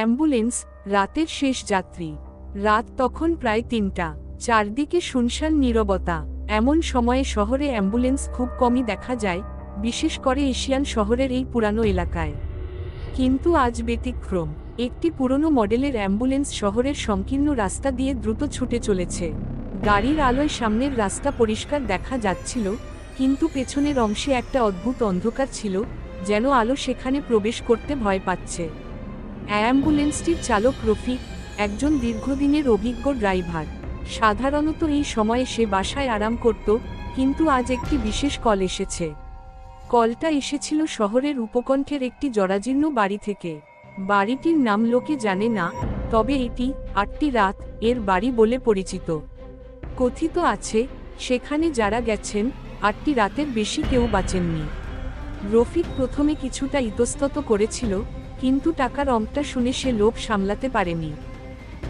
Ambulance, রাতের শেষ যাত্রী। রাত তখন প্রায় তিনটা। চারদিকে শুনশান নীরবতা। এমন সময়ে শহরে অ্যাম্বুলেন্স খুব কমই দেখা যায়, বিশেষ করে এশিয়ান শহরের এই পুরানো এলাকায়। কিন্তু আজ ব্যতিক্রম। একটি পুরনো মডেলের অ্যাম্বুলেন্স শহরের সংকীর্ণ রাস্তা দিয়ে দ্রুত ছুটে চলেছে। গাড়ির আলোয় সামনের রাস্তা পরিষ্কার দেখা যাচ্ছিল, কিন্তু পেছনের অংশে একটা অদ্ভুত অন্ধকার ছিল, যেন আলো সেখানে প্রবেশ করতে ভয় পাচ্ছে। অ্যাম্বুলেন্সটির চালক রফিক, একজন দীর্ঘদিনের অভিজ্ঞ ড্রাইভার। সাধারণত এই সময়ে সে বাসায় আরাম করত, কিন্তু আজ একটি বিশেষ কল এসেছে। কলটা এসেছিল শহরের উপকণ্ঠের একটি জরাজীর্ণ বাড়ি থেকে। বাড়িটির নাম লোকে জানে না, তবে এটি আটটি রাত এর বাড়ি বলে পরিচিত। কথিত আছে, সেখানে যারা গেছেন, আটটি রাতের বেশি কেউ বাঁচেননি। রফিক প্রথমে কিছুটা ইতস্তত করেছিল কিন্তু টাকার অঙ্কটা শুনে সে লোভ সামলাতে পারেনি।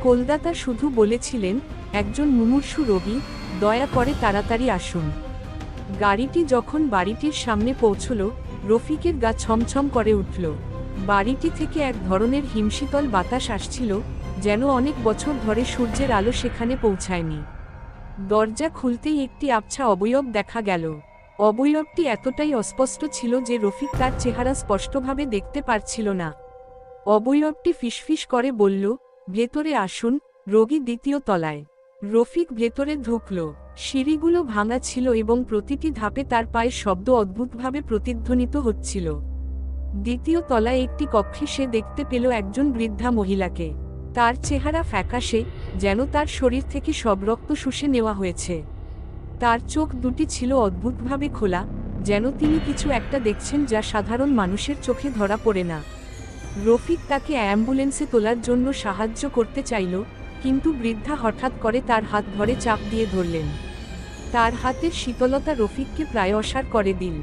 কলদাতা শুধু বলেছিলেন, একজন মুমূর্ষু রোগী দয়া করে তাড়াতাড়ি আসুন। গাড়িটি যখন বাড়িটির সামনে পৌঁছল, রফিকের গা ছমছম করে উঠল। বাড়িটি থেকে এক ধরনের হিমশীতল বাতাস আসছিল, যেন অনেক বছর ধরে সূর্যের আলো সেখানে পৌঁছায়নি। দরজা খুলতেই একটি আবছা অবয়ব দেখা গেল। অবয়বটি এতটাই অস্পষ্ট ছিল যে রফিক তার চেহারা স্পষ্টভাবে দেখতে পারছিল না। অবয়বটি ফিসফিস করে বলল, ভেতরে আসুন। রোগী দ্বিতীয় তলায়। রফিক ভেতরে ঢুকল। সিঁড়িগুলো ভাঙা ছিল এবং প্রতিটি ধাপে তার পায়ের শব্দ অদ্ভুতভাবে প্রতিধ্বনিত হচ্ছিল। দ্বিতীয় তলায় একটি কক্ষে সে দেখতে পেল একজন বৃদ্ধা মহিলাকে। তার চেহারা ফ্যাকাশে, যেন তার শরীর থেকে সব রক্ত শুষে নেওয়া হয়েছে। তার চোখ দুটি ছিল অদ্ভুতভাবে খোলা, যেন তিনি কিছু একটা দেখছেন যা সাধারণ মানুষের চোখে ধরা পড়ে না। রফিক তাকে অ্যাম্বুলেন্সে তোলার জন্য সাহায্য করতে চাইল, কিন্তু বৃদ্ধা হঠাৎ করে তার হাত ধরে চাপ দিয়ে ধরলেন। তার হাতের শীতলতা রফিককে প্রায় অসার করে দিল।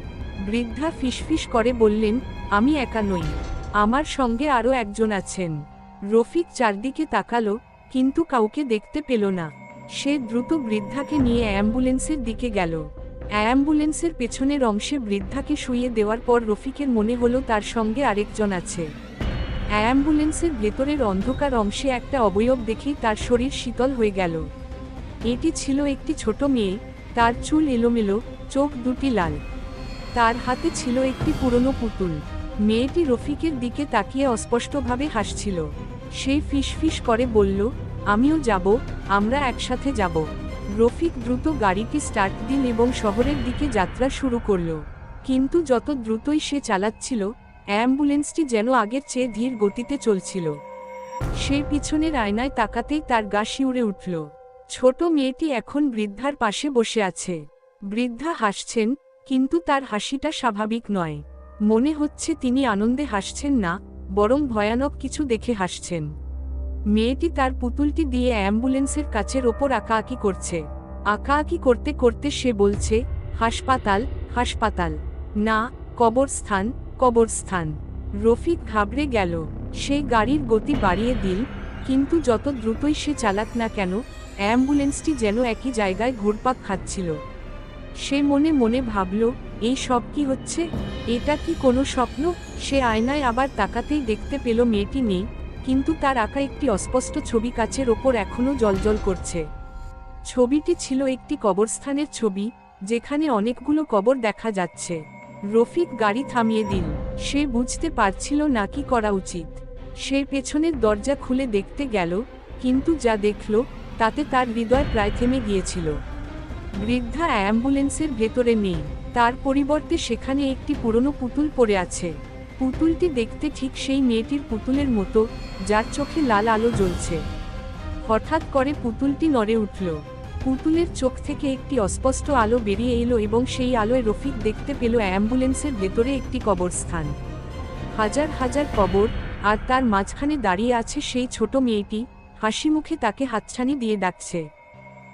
বৃদ্ধা ফিসফিস করে বললেন, আমি একা নই, আমার সঙ্গে আরও একজন আছেন। রফিক চারদিকে তাকালো, কিন্তু কাউকে দেখতে পেল না। সে দ্রুত বৃদ্ধাকে নিয়ে অ্যাম্বুলেন্সের দিকে গেল। অ্যাম্বুলেন্সের পেছনের অংশে বৃদ্ধাকে শুইয়ে দেওয়ার পর রফিকের মনে হলো তার সঙ্গে আরেকজন আছে। অ্যাম্বুলেন্সের ভেতরের অন্ধকার অংশে একটা অবয়ব দেখেই তার শরীর শীতল হয়ে গেল। এটি ছিল একটি ছোট মেয়ে, তার চুল এলোমেলো, চোখ দুটি লাল। তার হাতে ছিল একটি পুরনো পুতুল। মেয়েটি রফিকের দিকে তাকিয়ে অস্পষ্টভাবে হাসছিল। সে ফিসফিস করে বলল, আমিও যাব, আমরা একসাথে যাব। রফিক দ্রুত গাড়িটি স্টার্ট দিল এবং শহরের দিকে যাত্রা শুরু করল। কিন্তু যত দ্রুতই সে চালাচ্ছিল অ্যাম্বুলেন্সটি যেন আগের চেয়ে ধীর গতিতে চলছিল। সে পিছনের আয়নায় তাকাতেই তার গা শিউরে উঠল। ছোট মেয়েটি এখন বৃদ্ধার পাশে বসে আছে। বৃদ্ধা হাসছেন, কিন্তু তার হাসিটা স্বাভাবিক নয়। মনে হচ্ছে তিনি আনন্দে হাসছেন না, বরং ভয়ানক কিছু দেখে হাসছেন। মেয়েটি তার পুতুলটি দিয়ে অ্যাম্বুলেন্সের কাছের ওপর আঁকাআঁকি করছে। আঁকাআঁকি করতে করতে সে বলছে, হাসপাতাল হাসপাতাল। না, কবরস্থান। কবরস্থান। রফিক ঘাবড়ে গেল। সে গাড়ির গতি বাড়িয়ে দিল, কিন্তু যত দ্রুতই সে চালাক না কেন, অ্যাম্বুলেন্সটি যেন একই জায়গায় ঘুরপাক খাচ্ছিল। সে মনে মনে ভাবল, এই সব কি হচ্ছে? এটা কি কোনো স্বপ্ন? সে আয়নায় আবার তাকাতেই দেখতে পেল মেয়েটি নেই, কিন্তু তার আঁকা একটি অস্পষ্ট ছবি কাচের ওপর এখনও জলজল করছে। ছবিটি ছিল একটি কবরস্থানের ছবি, যেখানে অনেকগুলো কবর দেখা যাচ্ছে। রফিক গাড়ি থামিয়ে দিল। সে বুঝতে পারছিল না কি করা উচিত। সে পেছনের দরজা খুলে দেখতে গেল, কিন্তু যা দেখল, তাতে তার হৃদয় প্রায় থেমে গিয়েছিল। বৃদ্ধা অ্যাম্বুলেন্সের ভেতরে নেই, তার পরিবর্তে সেখানে একটি পুরনো পুতুল পড়ে আছে। পুতুলটি দেখতে ঠিক সেই মেয়েটির পুতুলের মতো, যার চোখে লাল আলো জ্বলছে। হঠাৎ করে পুতুলটি নড়ে উঠল। পুতুলের চোখ থেকে একটি অস্পষ্ট আলো বেরিয়ে এলো এবং সেই আলোয় রফিক দেখতে পেল অ্যাম্বুলেন্সের ভেতরে একটি কবরস্থান। হাজার হাজার কবর, আর তার মাঝখানে দাঁড়িয়ে আছে সেই ছোট মেয়েটি, হাসি মুখে তাকে হাতছানি দিয়ে ডাকছে।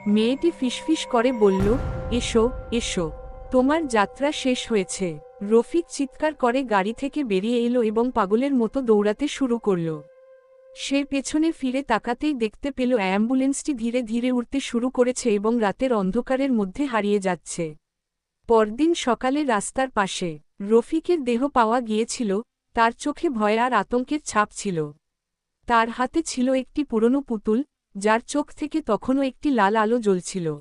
মেয়েটি ফিসফিস করে বলল, এসো এসো। তোমার যাত্রা শেষ হয়েছে। রফিক চিৎকার করে গাড়ি থেকে বেরিয়ে এলো এবং পাগলের মতো দৌড়াতে শুরু করল। সে পেছনে ফিরে তাকাতেই দেখতে পেল অ্যাম্বুলেন্সটি ধীরে ধীরে উঠতে শুরু করেছে এবং রাতের অন্ধকারের মধ্যে হারিয়ে যাচ্ছে। পরদিন সকালে রাস্তার পাশে রফিকের দেহ পাওয়া গিয়েছিল, তার চোখে ভয় আর আতঙ্কের ছাপ ছিল। তার হাতে ছিল একটি পুরনো পুতুল, যার চোখ থেকে তখনও একটি লাল আলো জ্বলছিল।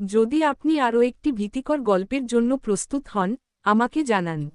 যদি আপনি আরও একটি ভীতিকর গল্পের জন্য প্রস্তুত হন, আমাকে জানান।